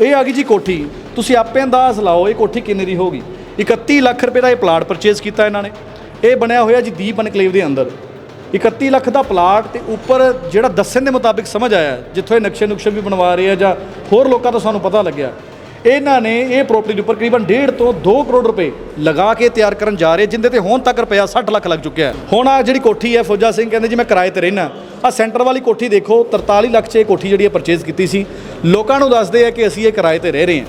ਇਹ ਆ ਗਈ ਜੀ ਕੋਠੀ। ਤੁਸੀਂ ਆਪੇ ਅੰਦਾਜ਼ ਲਾਓ ਇਹ ਕੋਠੀ ਕਿੰਨੇ ਦੀ ਹੋਗੀ 31 ਲੱਖ ਰੁਪਏ ਦਾ ਇਹ ਪਲਾਟ ਪਰਚੇਸ ਕੀਤਾ ਇਹਨਾਂ ਨੇ। ਇਹ ਬਣਿਆ ਹੋਇਆ ਜੀ ਦੀਪ ਐਨਕਲੇਵ ਦੇ ਅੰਦਰ। 31 ਲੱਖ ਦਾ ਪਲਾਟ ਤੇ ਉੱਪਰ ਜਿਹੜਾ ਦੱਸਣ ਦੇ ਮੁਤਾਬਿਕ ਸਮਝ ਆਇਆ, ਜਿੱਥੋਂ ਇਹ ਨਕਸ਼ੇ ਨੁਕਸ਼ੇ ਵੀ ਬਣਵਾ ਰਹੇ ਆ ਜਾਂ ਹੋਰ ਲੋਕਾਂ ਤੋਂ ਸਾਨੂੰ ਪਤਾ ਲੱਗਿਆ। ਇਹਨਾਂ ਨੇ ਇਹ ਪ੍ਰਾਪਰਟੀ ਦੇ ਉੱਪਰ ਕਰੀਬਨ 1.5 ਤੋਂ 2 ਕਰੋੜ ਰੁਪਏ ਲਗਾ ਕੇ ਤਿਆਰ ਕਰਨ ਜਾ ਰਹੇ, ਜਿੰਦੇ ਤੇ ਹੁਣ ਤੱਕ ਰੁਪਇਆ 60 ਲੱਖ ਲੱਗ ਚੁੱਕਿਆ ਹੁਣ ਆ ਜਿਹੜੀ ਕੋਠੀ ਹੈ, ਫੌਜਾ ਸਿੰਘ ਕਹਿੰਦੇ ਜੀ, ਮੈਂ ਕਿਰਾਏ ਤੇ ਰਹਿਣਾ ਆ ਸੈਂਟਰ ਵਾਲੀ ਕੋਠੀ ਦੇਖੋ 43 ਲੱਖ 'ਚ ਇਹ ਕੋਠੀ ਜਿਹੜੀ ਹੈ ਪਰਚੇਜ਼ ਕੀਤੀ ਸੀ। ਲੋਕਾਂ ਨੂੰ ਦੱਸਦੇ ਆ ਕਿ ਅਸੀਂ ਇਹ ਕਿਰਾਏ ਤੇ ਰਹਿ ਰਹੇ ਹਾਂ।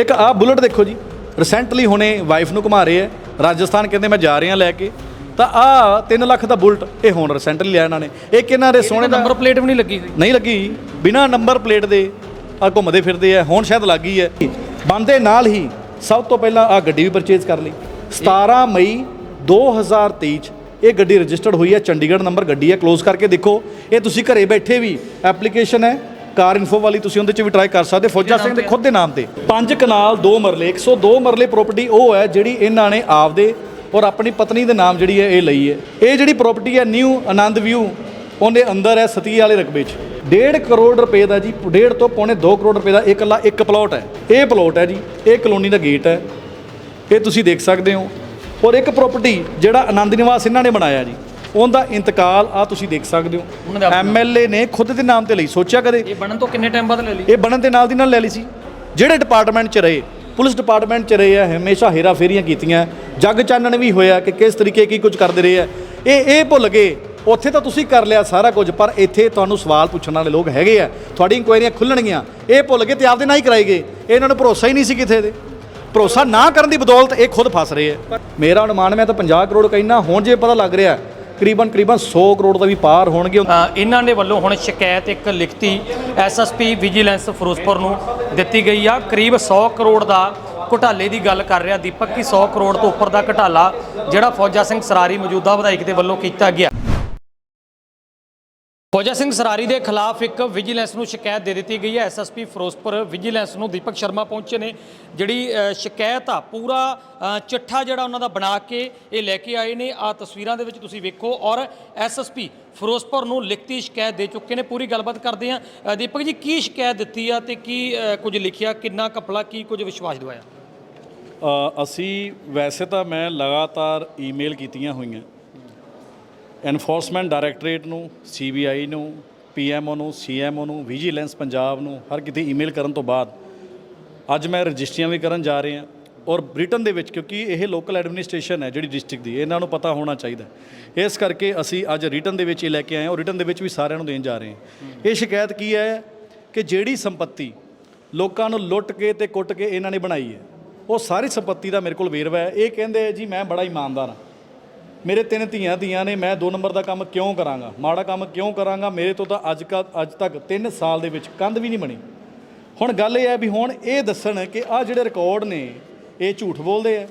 ਇੱਕ ਆ ਬੁਲਟ ਦੇਖੋ ਜੀ ਰੀਸੈਂਟਲੀ ਹੁਣੇ ਵਾਈਫ ਨੂੰ ਘੁਮਾ ਰਹੇ ਆ ਰਾਜਸਥਾਨ ਕਹਿੰਦੇ ਮੈਂ ਜਾ ਰਿਹਾ ਲੈ ਕੇ। ਤਾਂ ਆ 3 ਲੱਖ ਦਾ ਬੁਲਟ ਇਹ ਹੁਣ ਰੀਸੈਂਟਲੀ ਲਿਆ ਇਹਨਾਂ ਨੇ। ਇਹ ਕਿਹਨਾਂ ਦੇ ਸੋਹਣੇ ਦਾ ਨੰਬਰ ਪਲੇਟ ਵੀ ਨਹੀਂ ਲੱਗੀ ਸੀ ਨਹੀਂ ਲੱਗੀ। ਬਿਨਾ ਨੰਬਰ ਪਲੇਟ ਦੇ ਆ ਘੁੰਮਦੇ ਫਿਰਦੇ ਆ ਹੁਣ ਸ਼ਾਇਦ ਲੱਗ ਗਈ ਹੈ। ਬੰਦੇ ਨਾਲ ਹੀ ਸਭ ਤੋਂ ਪਹਿਲਾਂ ਆ ਗੱਡੀ ਵੀ ਪਰਚੇਜ਼ ਕਰ ਲਈ। 17 ਮਈ 2023 ਚ ਇਹ ਗੱਡੀ ਰਜਿਸਟਰਡ ਹੋਈ ਹੈ ਚੰਡੀਗੜ੍ਹ ਨੰਬਰ ਗੱਡੀ ਹੈ ক্লোਜ਼ ਕਰਕੇ ਦੇਖੋ। ਇਹ ਤੁਸੀਂ ਘਰੇ ਬੈਠੇ ਵੀ ਐਪਲੀਕੇਸ਼ਨ ਹੈ ਕਾਰ ਇਨਫੋ ਵਾਲੀ ਤੁਸੀਂ ਉਹਦੇ 'ਚ ਵੀ ਟਰਾਈ ਕਰ ਸਕਦੇ ਫੌਜਾ ਸਿੰਘ ਦੇ ਖੁਦ ਦੇ ਨਾਮ ਤੇ। ਪੰਜ ਕਨਾਲ ਦੋ ਮਰਲੇ 102 ਮਰਲੇ ਪ੍ਰਾਪਰਟੀ ਉਹ ਹੈ ਜਿਹੜੀ ਇਹਨਾਂ ਨੇ ਆਪਦੇ ਔਰ ਆਪਣੀ ਪਤਨੀ ਦੇ ਨਾਮ ਜਿਹੜੀ ਹੈ ਇਹ ਲਈ ਹੈ। ਇਹ ਜਿਹੜੀ ਪ੍ਰਾਪਰਟੀ ਹੈ ਨਿਊ ਆਨੰਦ ਵਿਊ ਉਹਦੇ ਅੰਦਰ ਹੈ ਸਤੀ ਵਾਲੇ ਰਕਬੇ 'ਚ। 1.5 ਕਰੋੜ ਰੁਪਏ ਦਾ ਜੀ 1.5 ਤੋਂ ਪੌਣੇ 2 ਕਰੋੜ ਰੁਪਏ ਦਾ ਇਕੱਲਾ ਇੱਕ ਪਲਾਟ ਹੈ। ਇਹ ਪਲਾਟ ਹੈ ਜੀ ਇਹ ਕਲੋਨੀ ਦਾ ਗੇਟ ਹੈ। ਇਹ ਤੁਸੀਂ ਦੇਖ ਸਕਦੇ ਹੋ। ਔਰ ਇੱਕ ਪ੍ਰਾਪਰਟੀ ਜਿਹੜਾ ਆਨੰਦ ਨਿਵਾਸ ਇਹਨਾਂ ਨੇ ਬਣਾਇਆ ਜੀ ਉਹਦਾ ਇੰਤਕਾਲ ਆ ਤੁਸੀਂ ਦੇਖ ਸਕਦੇ ਹੋ। ਐਮਐਲਏ ਨੇ ਖੁਦ ਦੇ ਨਾਮ ਤੇ ਲਈ ਸੋਚਿਆ ਕਦੇ? ਇਹ ਬਣਨ ਤੋਂ ਕਿੰਨੇ ਟਾਈਮ ਬਾਅਦ ਲੈ ਲਈ? ਇਹ ਬਣਨ ਦੇ ਨਾਲ ਦੀ ਨਾਲ ਲੈ ਲਈ ਸੀ। ਜਿਹੜੇ ਡਿਪਾਰਟਮੈਂਟ 'ਚ ਰਹੇ ਪੁਲਿਸ ਡਿਪਾਰਟਮੈਂਟ 'ਚ ਰਹੇ ਆ, ਹਮੇਸ਼ਾ ਹੇਰਾ ਫੇਰੀਆਂ ਕੀਤੀਆਂ। ਜੱਗ ਚਾਨਣ ਵੀ ਹੋਇਆ ਕਿ ਕਿਸ ਤਰੀਕੇ ਕੀ ਕੁਝ ਕਰਦੇ ਰਹੇ ਆ। ਇਹ ਇਹ ਭੁੱਲ ਗਏ। ਉੱਥੇ ਤਾਂ ਤੁਸੀਂ ਕਰ ਲਿਆ ਸਾਰਾ ਕੁਝ, ਪਰ ਇੱਥੇ ਤੁਹਾਨੂੰ ਸਵਾਲ ਪੁੱਛਣ ਵਾਲੇ ਲੋਕ ਹੈਗੇ ਆ। ਤੁਹਾਡੀ ਇਨਕੁਆਇਰੀਆਂ ਖੁੱਲਣਗੀਆਂ। ਇਹ ਭੁੱਲ ਗਏ ਤੇ ਆਪਦੇ ਨਾਲ ਹੀ ਕਰਾਈ ਗਏ। ਇਹਨਾਂ ਨੂੰ ਭਰੋਸਾ ਹੀ ਨਹੀਂ ਸੀ ਕਿਥੇ ਦੇ। ਭਰੋਸਾ ਨਾ ਕਰਨ ਦੀ ਬਦੌਲਤ ਇਹ ਖੁਦ ਫਸ ਰਹੇ ਆ। ਮੇਰਾ ਅਨੁਮਾਨ ਮੈਂ ਤਾਂ 50 ਕਰੋੜ ਕਹਿਣਾ ਹੁਣ ਜੇ ਪਤਾ ਲੱਗ ਰਿਹਾ, ਕਰੀਬਨ ਕਰੀਬਨ 100 ਕਰੋੜ ਦਾ ਵੀ ਪਾਰ ਹੋਣਗੇ। ਇਹਨਾਂ ਦੇ ਵੱਲੋਂ ਹੁਣ ਸ਼ਿਕਾਇਤ ਇੱਕ ਲਿਖਤੀ ਐਸਐਸਪੀ ਵਿਜੀਲੈਂਸ ਫਿਰੋਜ਼ਪੁਰ ਨੂੰ ਦਿੱਤੀ ਗਈ ਆ। ਕਰੀਬ 100 ਕਰੋੜ ਦਾ ਘੁਟਾਲੇ ਦੀ ਗੱਲ ਕਰ ਰਿਹਾ ਦੀਪਕ ਕਿ 100 ਕਰੋੜ ਤੋਂ ਉੱਪਰ ਦਾ ਘਟਾਲਾ ਜਿਹੜਾ ਫੌਜਾ ਸਿੰਘ ਸਰਾਰੀ ਮੌਜੂਦਾ ਵਿਧਾਇਕ ਦੇ ਵੱਲੋਂ ਕੀਤਾ ਗਿਆ। ਫੌਜਾ ਸਿੰਘ ਸਰਾਰੀ ਦੇ ਖਿਲਾਫ ਇੱਕ ਵਿਜੀਲੈਂਸ ਨੂੰ ਸ਼ਿਕਾਇਤ ਦੇ ਦਿੱਤੀ ਗਈ ਹੈ। ਐਸਐਸਪੀ ਫਿਰੋਜ਼ਪੁਰ ਵਿਜੀਲੈਂਸ ਨੂੰ ਦੀਪਕ ਸ਼ਰਮਾ ਪਹੁੰਚੇ ਨੇ। ਜਿਹੜੀ ਸ਼ਿਕਾਇਤ ਆ, ਪੂਰਾ ਚਿੱਠਾ ਜਿਹੜਾ ਉਹਨਾਂ ਦਾ ਬਣਾ ਕੇ ਇਹ ਲੈ ਕੇ ਆਏ ਨੇ। ਆ ਤਸਵੀਰਾਂ ਦੇ ਵਿੱਚ ਤੁਸੀਂ ਵੇਖੋ ਔਰ ਐਸਐਸਪੀ ਫਿਰੋਜ਼ਪੁਰ ਨੂੰ ਲਿਖਤੀ ਸ਼ਿਕਾਇਤ ਦੇ ਚੁੱਕੇ ਨੇ। ਪੂਰੀ ਗੱਲਬਾਤ ਕਰਦੇ ਆ ਦੀਪਕ ਜੀ, ਕੀ ਸ਼ਿਕਾਇਤ ਦਿੱਤੀ ਆ ਤੇ ਕੀ ਕੁਝ ਲਿਖਿਆ, ਕਿੰਨਾ ਕਪਲਾ ਕੀ ਕੁਝ ਵਿਸ਼ਵਾਸ ਦਿਵਾਇਆ? ਅਸੀਂ, ਵੈਸੇ ਤਾਂ ਮੈਂ ਲਗਾਤਾਰ ਈਮੇਲ ਕੀਤੀਆਂ ਹੋਈਆਂ। ਐਨਫੋਰਸਮੈਂਟ ਡਾਇਰੈਕਟੋਰੇਟ ਨੂੰ ਸੀਬੀਆਈ ਨੂੰ ਪੀਐਮਓ ਨੂੰ ਸੀਐਮਓ ਨੂੰ ਵਿਜੀਲੈਂਸ ਪੰਜਾਬ ਨੂੰ, ਹਰ ਕਿਤੇ ਈਮੇਲ ਕਰਨ ਤੋਂ ਬਾਅਦ ਅੱਜ ਮੈਂ ਰਜਿਸਟਰੀਆਂ ਵੀ ਕਰਨ ਜਾ ਰਹੇ ਹਾਂ ਔਰ ਬ੍ਰਿਟਨ ਦੇ ਵਿੱਚ, ਕਿਉਂਕਿ ਇਹ ਲੋਕਲ ਐਡਮਿਨਿਸਟ੍ਰੇਸ਼ਨ ਹੈ ਜਿਹੜੀ ਡਿਸਟ੍ਰਿਕਟ ਦੀ, ਇਹਨਾਂ ਨੂੰ ਪਤਾ ਹੋਣਾ ਚਾਹੀਦਾ ਇਸ ਕਰਕੇ ਅਸੀਂ ਅੱਜ ਰਿਟਨ ਦੇ ਵਿੱਚ ਇਹ ਲੈ ਕੇ ਆਏ ਹਾਂ ਔਰ ਰਿਟਨ ਦੇ ਵਿੱਚ ਵੀ ਸਾਰਿਆਂ ਨੂੰ ਦੇਣ ਜਾ ਰਹੇ ਹਾਂ। ਇਹ ਸ਼ਿਕਾਇਤ ਕੀ ਹੈ ਕਿ ਜਿਹੜੀ ਸੰਪਤੀ ਲੋਕਾਂ ਨੂੰ ਲੁੱਟ ਕੇ ਤੇ ਕੁੱਟ ਕੇ ਇਹਨਾਂ ਨੇ ਬਣਾਈ ਹੈ, ਉਹ ਸਾਰੀ ਸੰਪਤੀ ਦਾ ਮੇਰੇ ਕੋਲ ਵੇਰਵਾ ਹੈ। ਇਹ ਕਹਿੰਦੇ ਜੀ, ਮੈਂ ਬੜਾ ਇਮਾਨਦਾਰ ਹਾਂ। ਮੇਰੇ ਤਿੰਨ ਧੀਆਂ ਧੀਆਂ ਨੇ, ਮੈਂ ਦੋ ਨੰਬਰ ਦਾ ਕੰਮ ਕਿਉਂ ਕਰਾਂਗਾ? ਮਾੜਾ ਕੰਮ ਕਿਉਂ ਕਰਾਂਗਾ? ਮੇਰੇ ਤੋਂ ਤਾਂ ਅੱਜ ਕਾ ਅੱਜ ਤੱਕ 3 ਸਾਲ ਦੇ ਵਿੱਚ ਕੰਧ ਵੀ ਨਹੀਂ ਬਣੀ। ਹੁਣ ਗੱਲ ਇਹ ਹੈ ਵੀ ਹੁਣ ਇਹ ਦੱਸਣ ਕਿ ਆ ਜਿਹੜੇ ਰਿਕਾਰਡ ਨੇ, ਇਹ ਝੂਠ ਬੋਲਦੇ ਆ।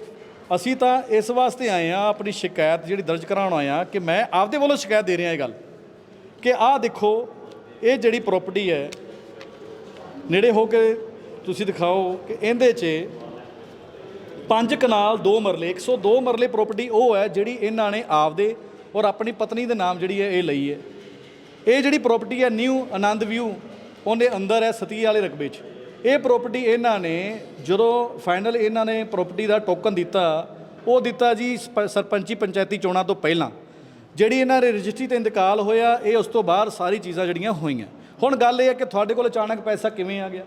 ਅਸੀਂ ਤਾਂ ਇਸ ਵਾਸਤੇ ਆਏ ਆ ਆਪਣੀ ਸ਼ਿਕਾਇਤ ਜਿਹੜੀ ਦਰਜ ਕਰਾਉਣ ਆਏ ਆ ਕਿ ਮੈਂ ਆਪਦੇ ਵੱਲੋਂ ਸ਼ਿਕਾਇਤ ਦੇ ਰਿਹਾ ਇਹ ਗੱਲ। ਕਿ ਆਹ ਦੇਖੋ, ਇਹ ਜਿਹੜੀ ਪ੍ਰਾਪਰਟੀ ਹੈ, ਨੇੜੇ ਹੋ ਕੇ ਤੁਸੀਂ ਦਿਖਾਓ ਕਿ ਇਹਦੇ 'ਚ ਪੰਜ ਕਨਾਲ, ਦੋ ਮਰਲੇ 102 ਮਰਲੇ ਪ੍ਰਾਪਰਟੀ ਉਹ ਹੈ ਜਿਹੜੀ ਇਹਨਾਂ ਨੇ ਆਪਦੇ ਔਰ ਆਪਣੀ ਪਤਨੀ ਦੇ ਨਾਮ ਜਿਹੜੀ ਹੈ ਇਹ ਲਈ ਹੈ। ਇਹ ਜਿਹੜੀ ਪ੍ਰਾਪਰਟੀ ਹੈ ਨਿਊ ਆਨੰਦ ਵਿਊ ਉਹਦੇ ਅੰਦਰ ਹੈ ਸਤੀ ਵਾਲੇ ਰਕਬੇ 'ਚ। ਇਹ ਪ੍ਰਾਪਰਟੀ ਇਹਨਾਂ ਨੇ ਜਦੋਂ ਫਾਈਨਲ ਇਹਨਾਂ ਨੇ ਪ੍ਰਾਪਰਟੀ ਦਾ ਟੋਕਨ ਦਿੱਤਾ, ਉਹ ਦਿੱਤਾ ਜੀ ਸਪ- ਸਰਪੰਚੀ ਪੰਚਾਇਤੀ ਚੋਣਾਂ ਤੋਂ ਪਹਿਲਾਂ। ਜਿਹੜੀ ਇਹਨਾਂ ਦੇ ਰਜਿਸਟਰੀ ਤੇ ਇੰਤਕਾਲ ਹੋਇਆ, ਇਹ ਉਸ ਤੋਂ ਬਾਅਦ ਸਾਰੀ ਚੀਜ਼ਾਂ ਜਿਹੜੀਆਂ ਹੋਈਆਂ। ਹੁਣ ਗੱਲ ਇਹ ਹੈ ਕਿ ਤੁਹਾਡੇ ਕੋਲ ਅਚਾਨਕ ਪੈਸਾ ਕਿਵੇਂ ਆ ਗਿਆ?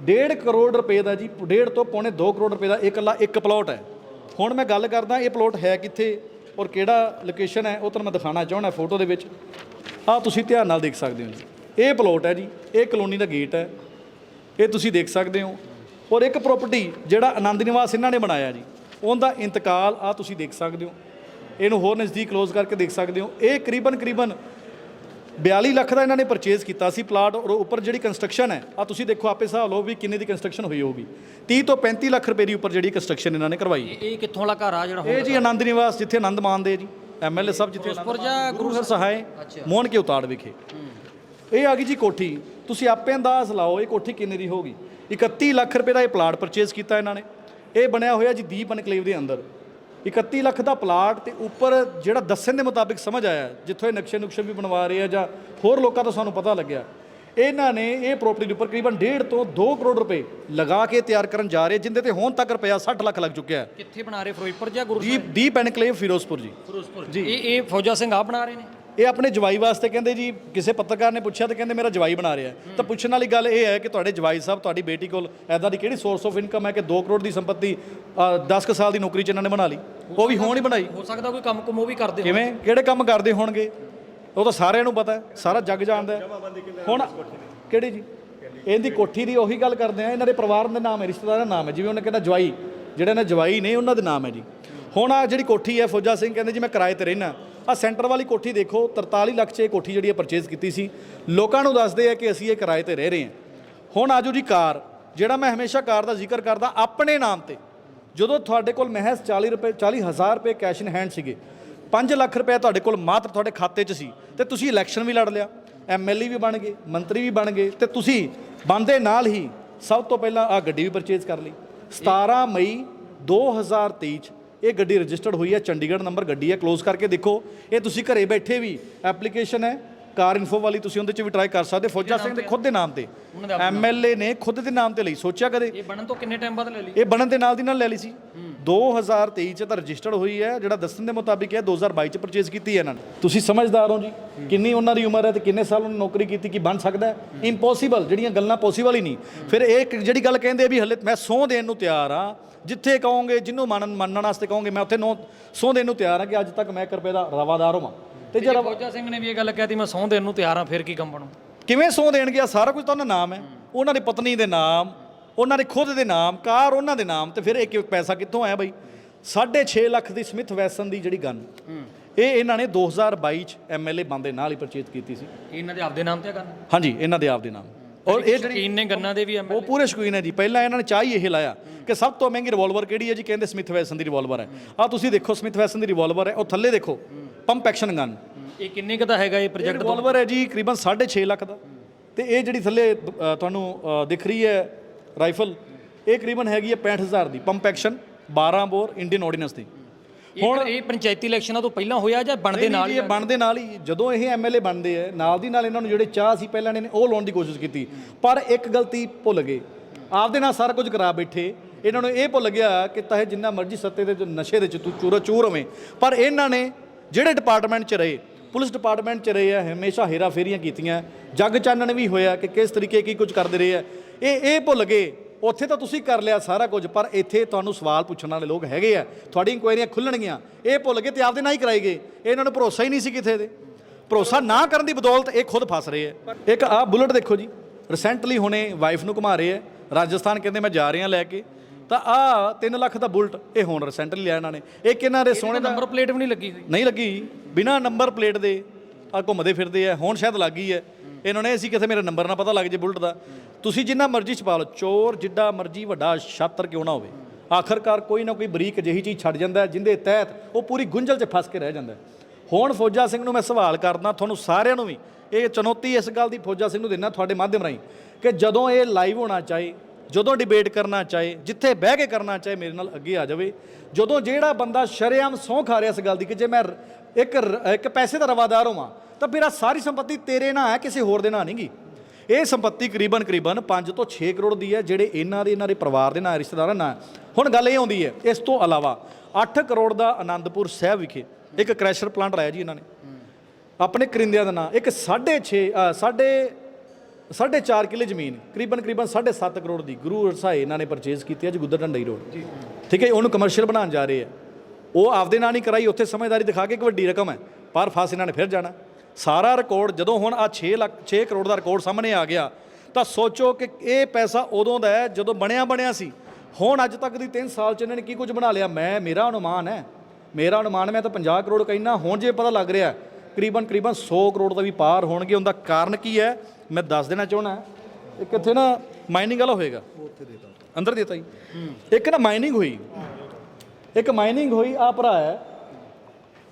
1.5 ਕਰੋੜ ਰੁਪਏ ਦਾ ਜੀ 1.5 ਤੋਂ ਪੌਣੇ 2 ਕਰੋੜ ਰੁਪਏ ਦਾ ਇਹ ਇਕੱਲਾ ਇੱਕ ਪਲਾਟ ਹੈ। ਹੁਣ ਮੈਂ ਗੱਲ ਕਰਦਾ ਇਹ ਪਲਾਟ ਹੈ ਕਿੱਥੇ ਔਰ ਕਿਹੜਾ ਲੋਕੇਸ਼ਨ ਹੈ, ਉਹ ਤੁਹਾਨੂੰ ਮੈਂ ਦਿਖਾਣਾ ਚਾਹੁੰਦਾ ਫੋਟੋ ਦੇ ਵਿੱਚ। ਆ ਤੁਸੀਂ ਧਿਆਨ ਨਾਲ ਦੇਖ ਸਕਦੇ ਹੋ ਜੀ। ਇਹ ਪਲਾਟ ਹੈ ਜੀ, ਇਹ ਕਲੋਨੀ ਦਾ ਗੇਟ ਹੈ। ਇਹ ਤੁਸੀਂ ਦੇਖ ਸਕਦੇ ਹੋ। ਔਰ ਇੱਕ ਪ੍ਰਾਪਰਟੀ ਜਿਹੜਾ ਆਨੰਦ ਨਿਵਾਸ ਇਹਨਾਂ ਨੇ ਬਣਾਇਆ ਜੀ, ਉਹਦਾ ਇੰਤਕਾਲ ਆ ਤੁਸੀਂ ਦੇਖ ਸਕਦੇ ਹੋ। ਇਹਨੂੰ ਹੋਰ ਨਜ਼ਦੀਕ ক্লোਜ਼ ਕਰਕੇ ਦੇਖ ਸਕਦੇ ਹੋ। ਇਹ ਕਰੀਬਨ ਕਰੀਬਨ 42 ਲੱਖ ਦਾ ਇਹਨਾਂ ਨੇ ਪਰਚੇਜ਼ ਕੀਤਾ ਸੀ ਪਲਾਟ ਔਰ ਉੱਪਰ ਜਿਹੜੀ ਕੰਸਟਰਕਸ਼ਨ ਹੈ ਆ ਤੁਸੀਂ ਦੇਖੋ ਆਪੇ ਹਿਸਾਬ ਲਓ ਵੀ ਕਿੰਨੇ ਦੀ ਕੰਸਟਰਕਸ਼ਨ ਹੋਈ ਹੋਊਗੀ। 30 ਤੋਂ 35 ਲੱਖ ਰੁਪਏ ਦੀ ਉੱਪਰ ਜਿਹੜੀ ਕੰਸਟਰਕਸ਼ਨ ਇਹਨਾਂ ਨੇ ਕਰਵਾਈ ਹੈ। ਇਹ ਕਿੱਥੋਂ ਵਾਲਾ ਘਰ ਆ ਜਿਹੜਾ ਇਹ ਜੀ ਆਨੰਦ ਨਿਵਾਸ ਜਿੱਥੇ ਆਨੰਦ ਮਾਣਦੇ ਆ ਜੀ ਐਮਐਲਏ ਸਾਹਿਬ ਜਿੱਥੇ ਫਿਰੋਜ਼ਪੁਰ ਜਾਂ ਗੁਰੂ ਸਰ ਸਹਾਏ ਮੋਹਨ ਕੇ ਉਤਾੜ ਵਿਖੇ। ਇਹ ਆ ਗਈ ਜੀ ਕੋਠੀ। ਤੁਸੀਂ ਆਪੇ ਅੰਦਾਜ਼ ਲਾਓ ਇਹ ਕੋਠੀ ਕਿੰਨੇ ਦੀ ਹੋਗੀ 31 ਲੱਖ ਰੁਪਏ ਦਾ ਇਹ ਪਲਾਟ ਪਰਚੇਜ਼ ਕੀਤਾ ਇਹਨਾਂ ਨੇ। ਇਹ ਬਣਿਆ ਹੋਇਆ ਜੀ ਦੀਪ ਐਨਕਲੇਵ ਦੇ ਅੰਦਰ। 31 ਲੱਖ ਦਾ ਪਲਾਟ ਤੇ ਉੱਪਰ ਜਿਹੜਾ ਦੱਸਣ ਦੇ ਮੁਤਾਬਿਕ ਸਮਝ ਆਇਆ ਜਿੱਥੋਂ ਇਹ ਨਕਸ਼ੇ ਨੁਕਸ਼ੇ ਵੀ ਬਣਵਾ ਰਹੇ ਆ ਜਾਂ ਹੋਰ ਲੋਕਾਂ ਤੋਂ ਸਾਨੂੰ ਪਤਾ ਲੱਗਿਆ ਇਹਨਾਂ ਨੇ ਇਹ ਪ੍ਰਾਪਰਟੀ ਦੇ ਉੱਪਰ ਕਰੀਬਨ 1.5 ਤੋਂ 2 ਕਰੋੜ ਰੁਪਏ ਲਗਾ ਕੇ ਤਿਆਰ ਕਰਨ ਜਾ ਰਹੇ ਜਿੰਦੇ ਤੇ ਹੁਣ ਤੱਕ ਰੁਪਇਆ 60 ਲੱਖ ਲੱਗ ਚੁੱਕਿਆ ਹੈ। ਕਿੱਥੇ ਬਣਾ ਰਹੇ ਫਿਰੋਜ਼ਪੁਰ ਜਾਂ ਗੁਰੂ ਦੀਪ ਦੀਪ ਐਨਕਲੇਵ ਫਿਰੋਜ਼ਪੁਰ ਜੀ। ਫਿਰੋਜ਼ਪੁਰ। ਜੀ। ਇਹ ਇਹ ਫੌਜਾ ਸਿੰਘ ਆ ਬਣਾ ਰਹੇ ਨੇ? ਇਹ ਆਪਣੇ ਜਵਾਈ ਵਾਸਤੇ ਕਹਿੰਦੇ ਜੀ ਕਿਸੇ ਪੱਤਰਕਾਰ ਨੇ ਪੁੱਛਿਆ ਤੇ ਕਹਿੰਦੇ ਮੇਰਾ ਜਵਾਈ ਬਣਾ ਰਿਹਾ। ਤਾਂ ਪੁੱਛਣ ਵਾਲੀ ਗੱਲ ਇਹ ਹੈ ਕਿ ਤੁਹਾਡੇ ਜਵਾਈ ਸਾਹਿਬ ਤੁਹਾਡੀ ਬੇਟੀ ਕੋਲ ਐਦਾਂ ਦੀ ਕਿਹੜੀ ਸੋਰਸ ਆਫ ਇਨਕਮ ਹੈ ਕਿ 2 ਕਰੋੜ ਦੀ ਸੰਪਤੀ 10 ਕੁ ਸਾਲ ਦੀ ਨੌਕਰੀ ਚ ਇਹਨਾਂ ਨੇ ਬਣਾ ਲਈ? ਉਹ ਵੀ ਹੋਣ ਹੀ ਬਣਾਈ। ਹੋ ਸਕਦਾ ਕੋਈ ਕੰਮ ਕੁਮ ਉਹ ਵੀ ਕਰਦੇ ਹੋਣ। ਕਿਵੇਂ ਕਿਹੜੇ ਕੰਮ ਕਰਦੇ ਹੋਣਗੇ? ਉਹ ਤਾਂ ਸਾਰਿਆਂ ਨੂੰ ਪਤਾ ਹੈ ਸਾਰਾ ਜੱਗ ਜਾਣਦਾ ਹੈ। ਹੁਣ ਕਿਹੜੀ ਜੀ? ਇਹਦੀ ਕੋਠੀ ਦੀ ਉਹੀ ਗੱਲ ਕਰਦੇ ਆ ਇਹਨਾਂ ਦੇ ਪਰਿਵਾਰ ਦੇ ਨਾਮ ਹੈ ਰਿਸ਼ਤੇਦਾਰਾਂ ਦਾ ਨਾਮ ਹੈ ਜਿਵੇਂ ਉਹਨੇ ਕਹਿੰਦਾ ਜਵਾਈ ਜਿਹੜੇ ਨੇ ਜਵਾਈ ਨੇ ਉਹਨਾਂ ਦੇ ਨਾਮ ਹੈ ਜੀ। ਹੁਣ ਆ ਜਿਹੜੀ ਕੋਠੀ ਹੈ ਫੌਜਾ ਸਿੰਘ ਕਹਿੰਦੇ ਜੀ ਮੈਂ ਕਿਰਾਏ ਤੇ ਰਹਿਣਾ ਆ ਸੈਂਟਰ ਵਾਲੀ ਕੋਠੀ ਦੇਖੋ 43 ਲੱਖ 'ਚ ਇਹ ਕੋਠੀ ਜਿਹੜੀ ਹੈ ਪਰਚੇਜ਼ ਕੀਤੀ ਸੀ। ਲੋਕਾਂ ਨੂੰ ਦੱਸਦੇ ਆ ਕਿ ਅਸੀਂ ਇਹ ਕਿਰਾਏ ਤੇ ਰਹਿ ਰਹੇ ਹਾਂ। ਹੁਣ ਆਜੋ ਜੀ ਕਾਰ, ਜਿਹੜਾ ਮੈਂ ਹਮੇਸ਼ਾ ਕਾਰ ਦਾ ਜ਼ਿਕਰ ਕਰਦਾ, ਆਪਣੇ ਨਾਮ ਤੇ। ਜਦੋਂ ਤੁਹਾਡੇ ਕੋਲ ਮਹਿਜ਼ 40 ਰੁਪਏ 40 ਹਜ਼ਾਰ ਰੁਪਏ ਕੈਸ਼ ਇਨ ਹੈਂਡ ਸੀਗੇ 5 ਲੱਖ ਰੁਪਏ ਤੁਹਾਡੇ ਕੋਲ ਮਾਤਰ ਤੁਹਾਡੇ ਖਾਤੇ 'ਚ ਸੀ, ਤੇ ਤੁਸੀਂ ਇਲੈਕਸ਼ਨ ਵੀ ਲੜ ਲਿਆ। ਐਮਐਲਏ ਵੀ ਬਣ ਗਏ, ਮੰਤਰੀ ਵੀ ਬਣ ਗਏ, ਤੇ ਤੁਸੀਂ ਬੰਦੇ ਨਾਲ ਹੀ ਸਭ ਤੋਂ ਪਹਿਲਾਂ ਆ ਗੱਡੀ ਵੀ ਪਰਚੇਜ਼ ਕਰ ਲਈ। 17 ਮਈ 2023 ਚ ਇਹ ਗੱਡੀ ਰਜਿਸਟਰਡ ਹੋਈ ਹੈ, ਚੰਡੀਗੜ੍ਹ ਨੰਬਰ ਗੱਡੀ ਹੈ ਕਲੋਜ਼ ਕਰਕੇ ਦੇਖੋ। ਇਹ ਤੁਸੀਂ ਘਰੇ ਬੈਠੇ ਵੀ ਐਪਲੀਕੇਸ਼ਨ ਹੈ ਕਾਰ ਇਨਫੋ ਵਾਲੀ ਤੁਸੀਂ ਉਹਦੇ 'ਚ ਵੀ ਟਰਾਈ ਕਰ ਸਕਦੇ ਫੌਜਾ ਸਿੰਘ ਦੇ ਖੁਦ ਦੇ ਨਾਮ ਤੇ। ਐਮਐਲਏ ਨੇ ਖੁਦ ਦੇ ਨਾਮ ਤੇ ਲਈ ਸੋਚਿਆ ਕਦੇ? ਇਹ ਬਣਨ ਤੋਂ ਕਿੰਨੇ ਟਾਈਮ ਬਾਅਦ ਲੈ ਲਈ? ਇਹ ਬਣਨ ਦੇ ਨਾਲ ਦੀ ਨਾਲ ਲੈ ਲਈ ਸੀ। 2023 ਚ ਤਾਂ ਰਜਿਸਟਰਡ ਹੋਈ ਹੈ ਜਿਹੜਾ ਦੱਸਣ ਦੇ ਮੁਤਾਬਿਕ ਹੈ 2022 ਚ ਪਰਚੇਜ਼ ਕੀਤੀ ਹੈ ਇਹਨਾਂ ਨੇ। ਤੁਸੀਂ ਸਮਝਦਾਰ ਹੋ ਜੀ ਕਿੰਨੀ ਉਹਨਾਂ ਦੀ ਉਮਰ ਹੈ ਤੇ ਕਿੰਨੇ ਸਾਲ ਉਹਨੇ ਨੌਕਰੀ ਕੀਤੀ ਕਿ ਬਣ ਸਕਦਾ ਇੰਪੋਸੀਬਲ ਜਿਹੜੀਆਂ ਗੱਲਾਂ ਪੋਸੀਬਲ ਹੀ ਨਹੀਂ। ਫਿਰ ਇਹ ਜਿਹੜੀ ਗੱਲ ਕਹਿੰਦੇ ਵੀ ਹਲੇ ਮੈਂ ਸਹੁੰ ਦੇਣ ਨੂੰ ਤਿਆਰ ਆ ਜਿੱਥੇ ਕਹੋਗੇ ਜਿਹਨੂੰ ਮੰਨਣ ਮੰਨਣ ਵਾਸਤੇ ਕਹੋਗੇ ਮੈਂ ਉੱਥੇ ਨੋ ਸਹੁੰ ਦੇਣ ਨੂੰ ਤਿਆਰ ਆ ਕਿ ਅੱਜ ਤੱਕ ਮੈਂ ਇੱਕ ਰੁਪਏ ਦਾ ਰਵਾਦਾਰ ਹੋਵਾਂ। ਤੇ ਜੇ ਰਵਾ- ਫੌਜਾ ਸਿੰਘ ਨੇ ਵੀ ਇਹ ਗੱਲ ਕਹਿਤੀ ਮੈਂ ਸਹੁੰ ਦੇਣ ਨੂੰ ਤਿਆਰ ਹਾਂ ਫਿਰ ਕੀ ਕੰਮ ਬਣੂ? ਕਿਵੇਂ ਸਹੁੰ ਦੇਣ ਗਿਆ ਸਾਰਾ ਕੁਝ ਤਾਂ ਉਹਨਾਂ ਨਾਮ ਹੈ। ਉਹਨਾਂ ਦੀ ਪਤਨੀ ਦੇ ਨਾਮ ਉਹਨਾਂ ਦੇ ਖੁਦ ਦੇ ਨਾਮ ਕਾਰ ਉਹਨਾਂ ਦੇ ਨਾਮ ਤੇ ਫਿਰ ਇਹ ਕਿ ਪੈਸਾ ਕਿੱਥੋਂ ਆਇਆ ਬਾਈ? 6.5 ਲੱਖ ਦੀ ਸਮਿਥ ਵੈਸਨ ਦੀ ਜਿਹੜੀ ਗਨ ਇਹ ਇਹਨਾਂ ਨੇ 2022 ਚ ਐਮਐਲਏ ਬੰਦੇ ਨਾਲ ਹੀ ਪਰਚੇਜ਼ ਕੀਤੀ ਸੀ। ਇਹਨਾਂ ਦੇ ਆਪਦੇ ਨਾਮ ਤੇ ਗੱਲ? ਹਾਂਜੀ ਇਹਨਾਂ ਦੇ ਆਪ ਦੇ ਨਾਮ। ਔਰ ਇਹ ਜਿਹੜੀ ਨੇ ਗੰਨਾਂ ਦੇ ਵੀ ਐਮ ਉਹ ਪੂਰੇ ਸ਼ੌਕੀਨ ਹੈ ਜੀ। ਪਹਿਲਾਂ ਇਹਨਾਂ ਨੇ ਚਾਹ ਹੀ ਇਹ ਲਾਇਆ ਕਿ ਸਭ ਤੋਂ ਮਹਿੰਗੀ ਰਿਵਾਲਵਰ ਕਿਹੜੀ ਹੈ ਜੀ? ਕਹਿੰਦੇ ਸਮਿਥ ਵੈਸਨ ਦੀ ਰਿਵਾਲਵਰ ਹੈ। ਆ ਤੁਸੀਂ ਦੇਖੋ ਸਮਿਥ ਵੈਸਨ ਦੀ ਰਿਵਾਲਵਰ ਹੈ। ਉਹ ਥੱਲੇ ਦੇਖੋ। Pump action gun. ਇਹ ਕਿੰਨੇ ਕੁ ਦਾ ਹੈਗਾ ਇਹ ਪ੍ਰੋਜੈਕਟ ਰਿਵਾਲਵਰ ਹੈ ਜੀ ਤਕਰੀਬਨ 6.5 ਲੱਖ ਦਾ। ਤੇ ਇਹ ਜਿਹੜੀ ਥੱਲੇ ਤੁਹਾਨੂੰ ਦਿਖ ਰਹੀ ਹੈ ਰਾਈਫਲ ਇਹ ਤਕਰੀਬਨ ਹੈਗੀ ਹੈ 65000 ਦੀ। Pump action 12 bore Indian ordnance ਦੀ। ਹੁਣ ਇਹ ਪੰਚਾਇਤੀ ਇਲੈਕਸ਼ਨਾਂ ਤੋਂ ਪਹਿਲਾਂ ਹੋਇਆ ਜਾਂ ਬਣਦੇ ਨਾਲ ਇਹ ਬਣਦੇ ਨਾਲ ਹੀ। ਜਦੋਂ ਇਹ ਐਮਐਲਏ ਬਣਦੇ ਆ ਨਾਲ ਦੀ ਨਾਲ ਇਹਨਾਂ ਨੂੰ ਜਿਹੜੇ ਚਾਹ ਸੀ ਪਹਿਲਾਂ ਨੇ ਉਹ ਲਾਉਣ ਦੀ ਕੋਸ਼ਿਸ਼ ਕੀਤੀ। ਪਰ ਇੱਕ ਗਲਤੀ ਭੁੱਲ ਗਏ। ਆਪਦੇ ਨਾਲ ਸਾਰਾ ਕੁਝ ਕਰਾ ਬੈਠੇ। ਇਹਨਾਂ ਨੂੰ ਇਹ ਭੁੱਲ ਗਿਆ ਕਿ ਤਾਹੇ ਜਿੰਨਾ ਮਰਜ਼ੀ ਸੱਤੇ ਦੇ ਨਸ਼ੇ ਦੇ ਚ ਤੂੰ ਚੂਰਾ ਚੂਰ ਹੋਵੇਂ। ਪਰ ਇਹਨਾਂ ਨੇ ਜਿਹੜੇ ਡਿਪਾਰਟਮੈਂਟ 'ਚ ਰਹੇ, ਪੁਲਿਸ ਡਿਪਾਰਟਮੈਂਟ 'ਚ ਰਹੇ ਆ, ਹਮੇਸ਼ਾ ਹੇਰਾ ਫੇਰੀਆਂ ਕੀਤੀਆਂ। ਜੱਗ ਚਾਨਣ ਵੀ ਹੋਇਆ ਕਿ ਕਿਸ ਤਰੀਕੇ ਕੀ ਕੁਝ ਕਰਦੇ ਰਹੇ ਆ। ਇਹ ਇਹ ਭੁੱਲ ਗਏ, ਉੱਥੇ ਤਾਂ ਤੁਸੀਂ ਕਰ ਲਿਆ ਸਾਰਾ ਕੁਝ, ਪਰ ਇੱਥੇ ਤੁਹਾਨੂੰ ਸਵਾਲ ਪੁੱਛਣ ਵਾਲੇ ਲੋਕ ਹੈਗੇ ਆ। ਤੁਹਾਡੀ ਇਨਕੁਆਇਰੀਆਂ ਖੁੱਲਣਗੀਆਂ। ਇਹ ਭੁੱਲ ਗਏ ਤੇ ਆਪਦੇ ਨਾਲ ਹੀ ਕਰਾਈ ਗਏ। ਇਹਨਾਂ ਨੂੰ ਭਰੋਸਾ ਹੀ ਨਹੀਂ ਸੀ ਕਿਥੇ ਦੇ ਭਰੋਸਾ ਨਾ ਕਰਨ ਦੀ ਬਦੌਲਤ ਇਹ ਖੁਦ ਫਸ ਰਹੇ ਆ। ਇੱਕ ਆਹ ਬੁਲਟ ਦੇਖੋ ਜੀ ਰੀਸੈਂਟਲੀ ਹੁਣੇ ਵਾਈਫ ਨੂੰ ਘੁਮਾ ਰਹੇ ਆ। ਰਾਜਸਥਾਨ ਕਹਿੰਦੇ ਮੈਂ ਜਾ ਰਿਹਾ ਲੈ ਕੇ। ਤਾਂ ਆਹ 3 ਲੱਖ ਦਾ ਬੁਲਟ ਇਹ ਹੁਣ ਰੀਸੈਂਟਲੀ ਲਿਆ ਇਹਨਾਂ ਨੇ। ਇੱਕ ਇਹਨਾਂ ਦੇ ਸੋਹਣੇ ਦਾ? ਨੰਬਰ ਪਲੇਟ ਵੀ ਨਹੀਂ ਲੱਗੀ ਹੋਈ। ਨਹੀਂ ਲੱਗੀ। ਬਿਨਾ ਨੰਬਰ ਪਲੇਟ ਦੇ ਆ ਘੁੰਮਦੇ ਫਿਰਦੇ ਆ ਹੁਣ ਸ਼ਾਇਦ ਲੱਗ ਗਈ ਹੈ। ਇਹਨਾਂ ਨੇ ਅਸੀਂ ਕਿਤੇ ਮੇਰੇ ਨੰਬਰ ਨਾ ਪਤਾ ਲੱਗ ਜੇ ਬੁਲਟ ਦਾ। ਤੁਸੀਂ ਜਿੰਨਾ ਮਰਜ਼ੀ ਛਪਾ ਲਓ ਚੋਰ ਜਿੱਡਾ ਮਰਜ਼ੀ ਵੱਡਾ ਛਾਤਰ ਕਿਉਂ ਨਾ ਹੋਵੇ। ਆਖਰਕਾਰ ਕੋਈ ਨਾ ਕੋਈ ਬਰੀਕ ਅਜਿਹੀ ਚੀਜ਼ ਛੱਡ ਜਾਂਦਾ ਜਿੰਦੇ ਤਹਿਤ ਉਹ ਪੂਰੀ ਗੁੰਝਲ 'ਚ ਫਸ ਕੇ ਰਹਿ ਜਾਂਦਾ। ਹੁਣ ਫੌਜਾ ਸਿੰਘ ਨੂੰ ਮੈਂ ਸਵਾਲ ਕਰਦਾ ਤੁਹਾਨੂੰ ਸਾਰਿਆਂ ਨੂੰ ਵੀ ਇਹ ਚੁਣੌਤੀ ਇਸ ਗੱਲ ਦੀ ਫੌਜਾ ਸਿੰਘ ਨੂੰ ਦੇਣਾ ਤੁਹਾਡੇ ਮਾਧਿਅਮ ਰਾਹੀਂ ਕਿ ਜਦੋਂ ਇਹ ਲਾਈਵ ਹੋਣਾ ਚਾਹੇ ਜਦੋਂ ਡਿਬੇਟ ਕਰਨਾ ਚਾਹੇ ਜਿੱਥੇ ਬਹਿ ਕੇ ਕਰਨਾ ਚਾਹੇ ਮੇਰੇ ਨਾਲ ਅੱਗੇ ਆ ਜਾਵੇ। ਜਦੋਂ ਜਿਹੜਾ ਬੰਦਾ ਸ਼ਰੇਆਮ ਸਹੁੰ ਖਾ ਰਿਹਾ ਇਸ ਗੱਲ ਦੀ ਕਿ ਜੇ ਮੈਂ ਇੱਕ ਇੱਕ ਪੈਸੇ ਦਾ ਰਵਾਦਾਰ ਹੋਵਾਂ ਤਾਂ ਮੇਰਾ ਸਾਰੀ ਸੰਪਤੀ ਤੇਰੇ ਨਾਂ ਹੈ ਕਿਸੇ ਹੋਰ ਦੇ ਨਾਂ ਨਹੀਂਗੀ। ਇਹ ਸੰਪਤੀ ਕਰੀਬਨ ਕਰੀਬਨ 5 ਤੋਂ 6 ਕਰੋੜ ਦੀ ਹੈ ਜਿਹੜੇ ਇਹਨਾਂ ਦੇ ਇਹਨਾਂ ਦੇ ਪਰਿਵਾਰ ਦੇ ਨਾਂ ਰਿਸ਼ਤੇਦਾਰਾਂ ਨਾਂ। ਹੈ। ਹੁਣ ਗੱਲ ਇਹ ਆਉਂਦੀ ਹੈ ਇਸ ਤੋਂ ਇਲਾਵਾ 8 ਕਰੋੜ ਦਾ ਆਨੰਦਪੁਰ ਸਾਹਿਬ ਵਿਖੇ ਇੱਕ ਕ੍ਰੈਸ਼ਰ ਪਲਾਂਟ ਲਾਇਆ ਜੀ ਇਹਨਾਂ ਨੇ। ਆਪਣੇ ਕਰਿੰਦਿਆਂ ਦਾ ਨਾਂ ਇੱਕ 6.5 ਸਾਢੇ ਸਾਢੇ 4 ਕਿੱਲੇ ਜ਼ਮੀਨ ਕਰੀਬਨ ਕਰੀਬਨ 7.5 ਕਰੋੜ ਦੀ ਗੁਰੂ ਰਸਾਏ ਇਹਨਾਂ ਨੇ ਪਰਚੇਜ਼ ਕੀਤੀ ਹੈ ਜੀ ਗੁੱਦਰ ਢੰਡਈ ਰੋਡ ਠੀਕ ਹੈ ਉਹਨੂੰ ਕਮਰਸ਼ੀਅਲ ਬਣਾਉਣ ਜਾ ਰਹੇ ਆ ਉਹ ਆਪਦੇ ਨਾਂ ਨਹੀਂ ਕਰਾਈ ਉੱਥੇ ਸਮਝਦਾਰੀ ਦਿਖਾ ਕੇ ਇੱਕ ਵੱਡੀ ਰਕਮ ਹੈ ਪਰ ਫਸ ਇਹਨਾਂ ਨੇ ਫਿਰ ਜਾਣਾ। ਸਾਰਾ ਰਿਕਾਰਡ ਜਦੋਂ ਹੁਣ ਆ 6 ਲੱਖ 6 ਕਰੋੜ ਦਾ ਰਿਕਾਰਡ ਸਾਹਮਣੇ ਆ ਗਿਆ ਤਾਂ ਸੋਚੋ ਕਿ ਇਹ ਪੈਸਾ ਉਦੋਂ ਦਾ ਹੈ ਜਦੋਂ ਬਣਿਆ ਬਣਿਆ ਸੀ। ਹੁਣ ਅੱਜ ਤੱਕ ਦੀ 3 ਸਾਲ ਚ ਇਹਨਾਂ ਨੇ ਕੀ ਕੁਝ ਬਣਾ ਲਿਆ? ਮੈਂ ਮੇਰਾ ਅਨੁਮਾਨ ਹੈ। ਮੇਰਾ ਅਨੁਮਾਨ ਮੈਂ ਤਾਂ 50 ਕਰੋੜ ਕਹਿਣਾ ਹੁਣ ਜੇ ਪਤਾ ਲੱਗ ਰਿਹਾ ਕਰੀਬਨ ਕਰੀਬਨ 100 ਕਰੋੜ ਦਾ ਵੀ ਪਾਰ ਹੋਣਗੇ। ਉਹਦਾ ਕਾਰਨ ਕੀ ਹੈ? ਮੈਂ ਦੱਸ ਦੇਣਾ ਚਾਹਣਾ ਇੱਕ ਇੱਥੇ ਨਾ ਮਾਈਨਿੰਗ ਵਾਲਾ ਹੋਏਗਾ। ਉੱਥੇ ਅੰਦਰ ਦੇਤਾ ਜੀ। ਇੱਕ ਨਾ ਮਾਈਨਿੰਗ ਹੋਈ। ਇੱਕ ਮਾਈਨਿੰਗ ਹੋਈ ਆ ਭਰਾ ਹੈ।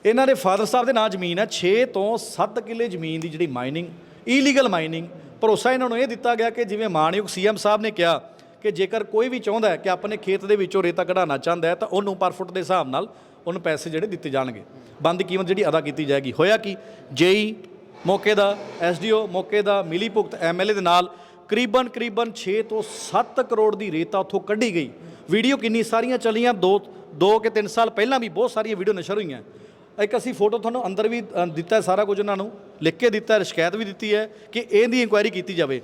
ਇਹਨਾਂ ਦੇ ਫਾਦਰ ਸਾਹਿਬ ਦੇ ਨਾਂ ਜ਼ਮੀਨ ਹੈ 6 ਤੋਂ 7 ਕਿੱਲੇ ਜ਼ਮੀਨ ਦੀ ਜਿਹੜੀ ਮਾਈਨਿੰਗ ਇਲੀਗਲ ਮਾਈਨਿੰਗ ਭਰੋਸਾ ਇਹਨਾਂ ਨੂੰ ਇਹ ਦਿੱਤਾ ਗਿਆ ਕਿ ਜਿਵੇਂ ਮਾਨਯੋਗ ਸੀਐਮ ਸਾਹਿਬ ਨੇ ਕਿਹਾ ਕਿ ਜੇਕਰ ਕੋਈ ਵੀ ਚਾਹੁੰਦਾ ਹੈ ਕਿ ਆਪਣੇ ਖੇਤ ਦੇ ਵਿੱਚੋਂ ਰੇਤਾ ਕਢਾਉਣਾ ਚਾਹੁੰਦਾ ਹੈ, ਤਾਂ ਉਹਨੂੰ ਪਰ ਫੁੱਟ ਦੇ ਹਿਸਾਬ ਨਾਲ ਉਹਨੂੰ ਪੈਸੇ ਜਿਹੜੇ ਦਿੱਤੇ ਜਾਣਗੇ। ਬੰਦ ਕੀਮਤ ਜਿਹੜੀ ਅਦਾ ਕੀਤੀ ਜਾਏਗੀ। ਹੋਇਆ ਕੀ? ਜੇਈ ਮੌਕੇ ਦਾ ਐਸਡੀਓ, ਮੌਕੇ ਦਾ ਮਿਲੀ ਭੁਗਤ ਐਮਐਲਏ ਦੇ ਨਾਲ ਕਰੀਬਨ ਕਰੀਬਨ 6 ਤੋਂ 7 ਕਰੋੜ ਦੀ ਰੇਤਾ ਉੱਥੋਂ ਕੱਢੀ ਗਈ। ਵੀਡੀਓ ਕਿੰਨੀ ਸਾਰੀਆਂ ਚੱਲੀਆਂ? ਦੋ ਦੋ ਕਿ 3 ਸਾਲ ਪਹਿਲਾਂ ਵੀ ਬਹੁਤ ਸਾਰੀਆਂ ਵੀਡੀਓ ਨਸ਼ਰ ਹੋਈਆਂ। ਇੱਕ ਅਸੀਂ ਫੋਟੋ ਤੁਹਾਨੂੰ ਅੰਦਰ ਵੀ ਦਿੱਤਾ ਸਾਰਾ ਕੁਝ ਉਹਨਾਂ ਨੂੰ, ਲਿਖ ਕੇ ਦਿੱਤਾ ਸ਼ਿਕਾਇਤ ਵੀ ਦਿੱਤੀ ਹੈ ਕਿ ਇਹਦੀ ਇਨਕੁਆਇਰੀ ਕੀਤੀ ਜਾਵੇ।